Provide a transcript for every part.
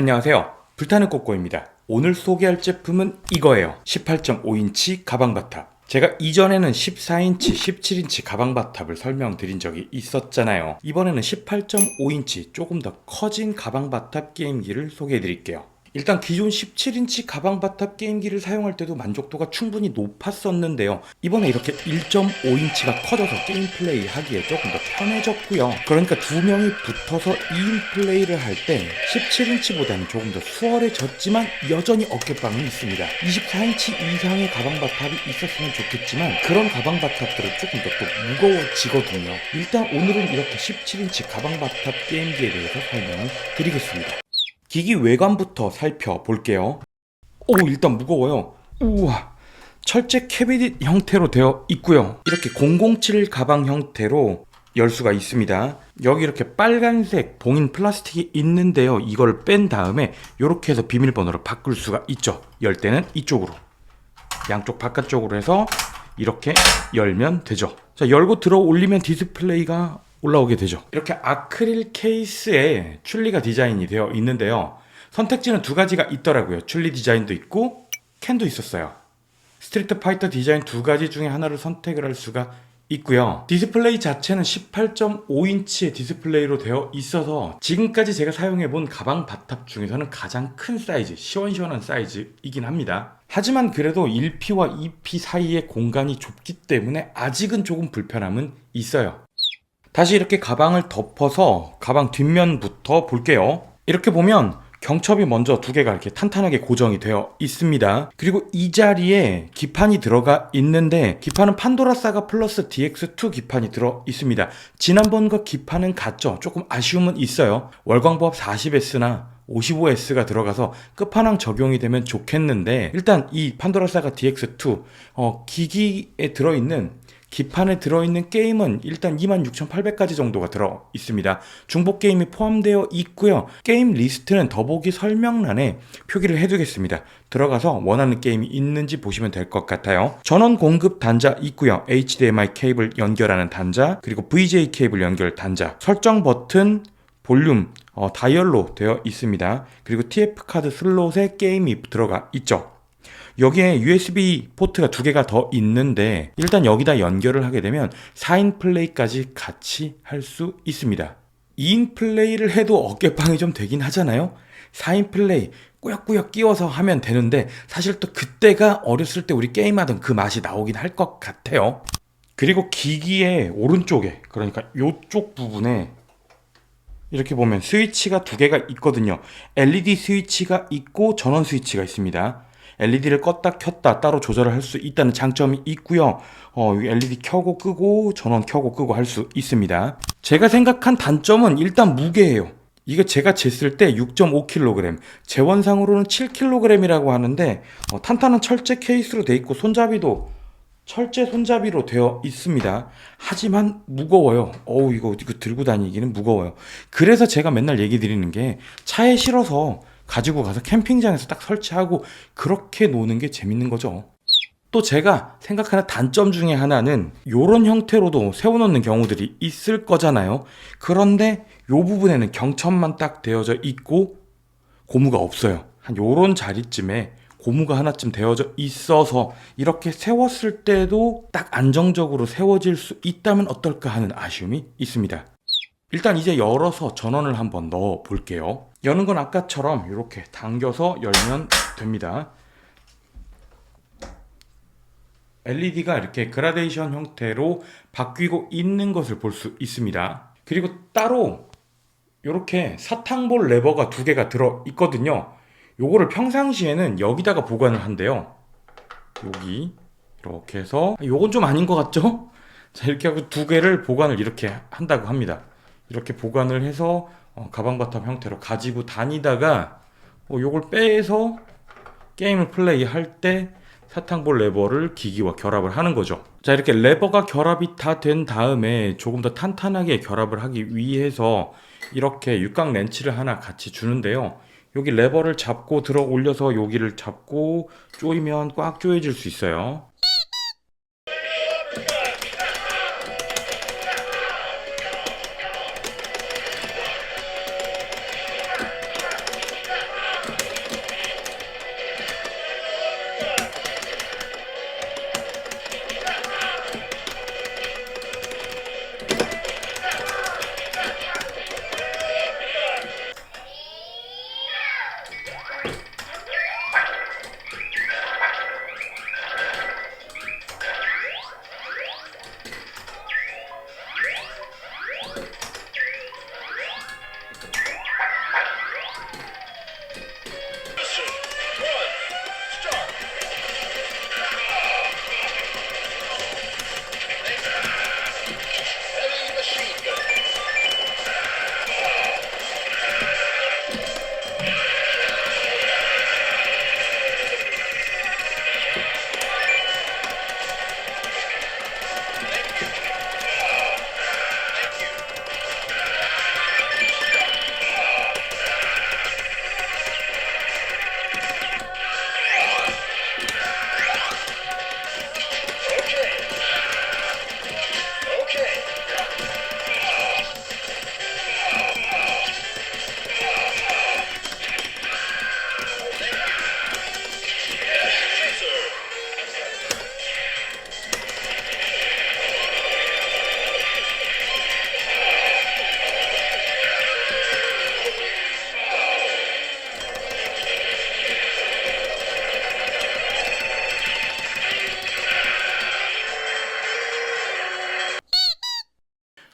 안녕하세요. 불타는 꼬꼬입니다. 오늘 소개할 제품은 이거예요. 18.5인치 가방 바탑. 제가 이전에는 14인치, 17인치 가방 바탑을 설명드린 적이 있었잖아요. 이번에는 18.5인치 조금 더 커진 가방 바탑 게임기를 소개해 드릴게요. 일단 기존 17인치 가방 바탑 게임기를 사용할 때도 만족도가 충분히 높았었는데요. 이번에 이렇게 1.5인치가 커져서 게임 플레이 하기에 조금 더 편해졌고요. 그러니까 두 명이 붙어서 2인 플레이를 할 때 17인치보다는 조금 더 수월해졌지만 여전히 어깨빵은 있습니다. 24인치 이상의 가방 바탑이 있었으면 좋겠지만 그런 가방 바탑들은 조금 더 또 무거워지거든요. 일단 오늘은 이렇게 17인치 가방 바탑 게임기에 대해서 설명을 드리겠습니다. 기기 외관부터 살펴볼게요. 오, 일단 무거워요. 우와. 철제 캐비닛 형태로 되어 있고요. 이렇게 007 가방 형태로 열 수가 있습니다. 여기 이렇게 빨간색 봉인 플라스틱이 있는데요. 이걸 뺀 다음에 이렇게 해서 비밀번호를 바꿀 수가 있죠. 열 때는 이쪽으로. 양쪽 바깥쪽으로 해서 이렇게 열면 되죠. 자, 열고 들어 올리면 디스플레이가 올라오게 되죠. 이렇게 아크릴 케이스에 출리가 디자인이 되어 있는데요. 선택지는 두 가지가 있더라고요. 출리 디자인도 있고 캔도 있었어요. 스트리트 파이터 디자인 두 가지 중에 하나를 선택을 할 수가 있고요. 디스플레이 자체는 18.5인치의 디스플레이로 되어 있어서 지금까지 제가 사용해 본 가방 바탑 중에서는 가장 큰 사이즈, 시원시원한 사이즈이긴 합니다. 하지만 그래도 1P와 2P 사이의 공간이 좁기 때문에 아직은 조금 불편함은 있어요. 다시 이렇게 가방을 덮어서 가방 뒷면부터 볼게요. 이렇게 보면 경첩이 먼저 두 개가 이렇게 탄탄하게 고정이 되어 있습니다. 그리고 이 자리에 기판이 들어가 있는데 기판은 판도라 사가 플러스 DX2 기판이 들어 있습니다. 지난번과 기판은 같죠. 조금 아쉬움은 있어요. 월광보합 40S나 55S가 들어가서 끝판왕 적용이 되면 좋겠는데 일단 이 판도라 사가 DX2 어, 기기에 들어있는 기판에 들어있는 게임은 일단 26,800가지 정도가 들어 있습니다. 중복 게임이 포함되어 있고요. 게임 리스트는 더보기 설명란에 표기를 해두겠습니다. 들어가서 원하는 게임이 있는지 보시면 될 것 같아요. 전원 공급 단자 있고요. HDMI 케이블 연결하는 단자, 그리고 VJ 케이블 연결 단자, 설정 버튼, 볼륨, 어, 다이얼로 되어 있습니다. 그리고 TF 카드 슬롯에 게임이 들어가 있죠. 여기에 USB 포트가 두 개가 더 있는데 일단 여기다 연결을 하게 되면 4인 플레이까지 같이 할 수 있습니다. 2인 플레이를 해도 어깨빵이 좀 되긴 하잖아요. 4인 플레이 꾸역꾸역 끼워서 하면 되는데 사실 또 그때가 어렸을 때 우리 게임하던 그 맛이 나오긴 할 것 같아요. 그리고 기기의 오른쪽에 그러니까 요쪽 부분에 이렇게 보면 스위치가 두 개가 있거든요. LED 스위치가 있고 전원 스위치가 있습니다. LED를 껐다 켰다 따로 조절을 할 수 있다는 장점이 있고요. 어, LED 켜고 끄고 전원 켜고 끄고 할 수 있습니다. 제가 생각한 단점은 일단 무게예요. 이게 제가 쟀을 때 6.5kg, 재원상으로는 7kg이라고 하는데 어, 탄탄한 철제 케이스로 돼 있고 손잡이도 철제 손잡이로 되어 있습니다. 하지만 무거워요. 어우, 이거, 이거 들고 다니기는 무거워요. 그래서 제가 맨날 얘기 드리는 게 차에 실어서 가지고 가서 캠핑장에서 딱 설치하고 그렇게 노는 게 재밌는 거죠. 또 제가 생각하는 단점 중에 하나는 이런 형태로도 세워놓는 경우들이 있을 거잖아요. 그런데 이 부분에는 경첩만 딱 되어져 있고 고무가 없어요. 한 요런 자리쯤에 고무가 하나쯤 되어져 있어서 이렇게 세웠을 때도 딱 안정적으로 세워질 수 있다면 어떨까 하는 아쉬움이 있습니다. 일단 이제 열어서 전원을 한번 넣어 볼게요. 여는 건 아까처럼 이렇게 당겨서 열면 됩니다. LED가 이렇게 그라데이션 형태로 바뀌고 있는 것을 볼 수 있습니다. 그리고 따로 이렇게 사탕볼 레버가 두 개가 들어 있거든요. 요거를 평상시에는 여기다가 보관을 한대요. 여기 이렇게 해서 요건 좀 아닌 것 같죠? 자 이렇게 하고 두 개를 보관을 이렇게 한다고 합니다. 이렇게 보관을 해서 어, 가방 바탑 형태로 가지고 다니다가 어, 요걸 빼서 게임을 플레이할 때 사탕볼 레버를 기기와 결합을 하는 거죠. 자, 이렇게 레버가 결합이 다 된 다음에 조금 더 탄탄하게 결합을 하기 위해서 이렇게 육각 렌치를 하나 같이 주는데요. 여기 레버를 잡고 들어 올려서 여기를 잡고 조이면 꽉 조여질 수 있어요.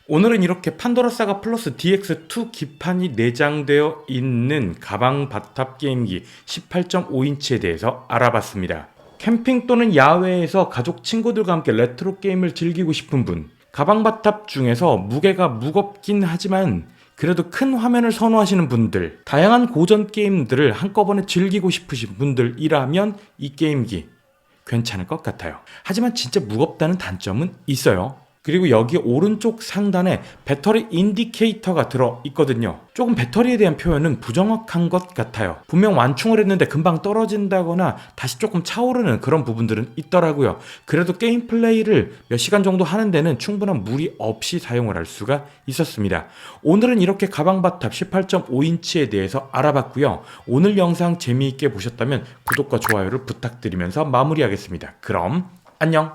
오늘은 이렇게 판도라 사가 플러스 DX2 기판이 내장되어 있는 가방 바탑 게임기 18.5인치에 대해서 알아봤습니다. 캠핑 또는 야외에서 가족 친구들과 함께 레트로 게임을 즐기고 싶은 분, 가방 바탑 중에서 무게가 무겁긴 하지만 그래도 큰 화면을 선호하시는 분들, 다양한 고전 게임들을 한꺼번에 즐기고 싶으신 분들이라면 이 게임기 괜찮을 것 같아요. 하지만 진짜 무겁다는 단점은 있어요. 그리고 여기 오른쪽 상단에 배터리 인디케이터가 들어 있거든요. 조금 배터리에 대한 표현은 부정확한 것 같아요. 분명 완충을 했는데 금방 떨어진다거나 다시 조금 차오르는 그런 부분들은 있더라고요. 그래도 게임 플레이를 몇 시간 정도 하는 데는 충분한 무리 없이 사용을 할 수가 있었습니다. 오늘은 이렇게 가방 바탑 18.5인치에 대해서 알아봤고요. 오늘 영상 재미있게 보셨다면 구독과 좋아요를 부탁드리면서 마무리하겠습니다. 그럼 안녕!